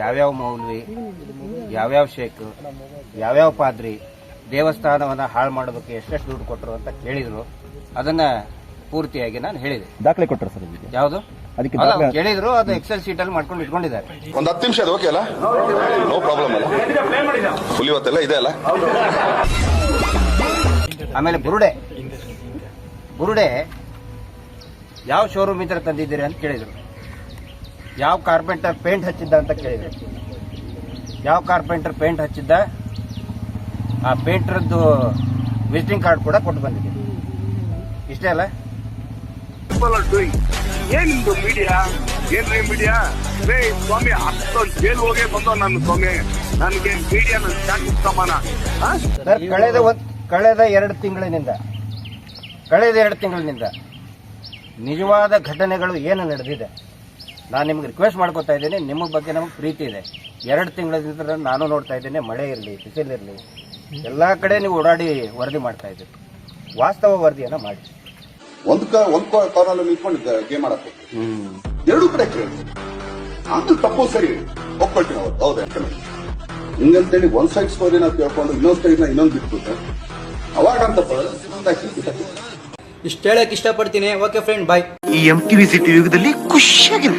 ಯಾವ್ಯಾವ ಮೌಲ್ವಿ ಯಾವ್ಯಾವ ಶೇಖ್ ಯಾವ್ಯಾವ ಪಾದ್ರಿ ದೇವಸ್ಥಾನವನ್ನು ಹಾಳು ಮಾಡೋದಕ್ಕೆ ಎಷ್ಟೆಷ್ಟು ದುಡ್ಡು ಕೊಟ್ಟರು ಅಂತ ಕೇಳಿದರು. ಅದನ್ನ ಪೂರ್ತಿಯಾಗಿ ನಾನು ಹೇಳಿದೆ. ದಾಖಲೆ ಕೊಟ್ಟರು ಸರ್ ಯಾವುದು? ಅದಕ್ಕೆ ಕೇಳಿದ್ರು ಅದು ಎಕ್ಸೆಲ್ ಶೀಟ್ ಅಲ್ಲಿ ಮಾಡ್ಕೊಂಡು ಇಟ್ಕೊಂಡಿದ್ದಾರೆ. ಒಂದು ಹತ್ತು ನಿಮಿಷ ಅದು ಓಕೆ ಅಲ್ಲ? ನೋ ಪ್ರಾಬ್ಲಮ್ ಅಲ್ಲ. ಫುಲ್ ಇವತ್ತೆಲ್ಲ ಇದೆ ಅಲ್ಲ? ಆಮೇಲೆ ಬುರುಡೆ. ಬುರುಡೆ ಯಾವ ಶೋರೂಮ್ ಇದ್ರೆ ತಂದಿದ್ದೀರಿ ಅಂತ ಕೇಳಿದ್ರು. ಯಾವ ಕಾರ್ಪೆಂಟರ್ ಪೇಂಟ್ ಹಚ್ಚಿದ್ದ ಅಂತ ಕೇಳಿದೆ ಯಾವ ಕಾರ್ಪೆಂಟರ್ ಪೇಂಟ್ ಹಚ್ಚಿದ್ದ? ಆ ಪೇಂಟರ್ದು ವಿಸಿಟಿಂಗ್ ಕಾರ್ಡ್ ಕೂಡ ಕೊಟ್ಟು ಬಂದಿದೆ. ಇಷ್ಟೇ ಅಲ್ಲ? ಏನಿದು ಮೀಡಿಯಾ ಏನ್ರಿ ಮೀಡಿಯಾ ರೇ ಸ್ವಾಮಿ ಅಷ್ಟೊಂದು ಜೈಲ್ ಹೋಗೇ ಬಂದೋ ನನ್ನ ಸ್ವಾಮಿ. ನನಗೆ ಮೀಡಿಯಾ ನನ್ನ ಸಮಾನ? ಸರ್ ಕಳೆದ ಒಂದ್ ಕಳೆದ ಎರಡು ತಿಂಗಳಿನಿಂದ ಕಳೆದ ಎರಡು ತಿಂಗಳಿನಿಂದ ನಿಜವಾದ ಘಟನೆಗಳು ಏನು ನಡೆದಿದೆ? ನಾನು ನಿಮ್ಗೆ ರಿಕ್ವೆಸ್ಟ್ ಮಾಡ್ಕೊತಾ ಇದ್ದೀನಿ ನಿಮ್ಮ ಬಗ್ಗೆ ನಮಗೆ ಪ್ರೀತಿ ಇದೆ. ಎರಡು ತಿಂಗಳಿಂದ ನಾನು ನೋಡ್ತಾ ಇದ್ದೇನೆ ಮಳೆ ಇರಲಿ ಬಿಸಿಲಿರಲಿ ಎಲ್ಲ ಕಡೆ ನೀವು ಓಡಾಡಿ ವರದಿ ಮಾಡ್ತಾ ಇದ್ದೀರಿ. ವಾಸ್ತವ ವರದಿಯನ್ನು ಮಾಡಿ. ಒಂದು ಒಂದು ಒಂದ್ ಕಾರ್ನಲ್ಲಿ ನಿಂತ್ಕೊಂಡು ಗೇಮ್ ಮಾಡಕ್ಕೆ ಎರಡು ಕಡೆ ಕೇಳಿ. ಅಂತ ತಪ್ಪು ಸರಿ. ಒಪ್ಕೊಳ್ತೀನಿ ಅವತ್ತು ಹೌದಾ. ಹಿಂಗಂತೇಳಿ ಒಂದ್ ಸೈಡ್ ಸ್ಟೋರಿನ ಕೇಳ್ಕೊಂಡು ಇನ್ನೊಂದು ಸೈಡ್ನ ಇನ್ನೊಂದ್ ಬಿಟ್ಬಿಟ್ಟು ಅವಾಗ ಅಂತ ಇಷ್ಟು ಹೇಳಕ್ ಇಷ್ಟಪಡ್ತೀನಿ. ಓಕೆ ಫ್ರೆಂಡ್ ಬಾಯ್ ಈ ಎಂ ಟಿವಿ ಸಿಟಿ ಯುಗದಲ್ಲಿ ಖುಷಿಯಾಗಿರು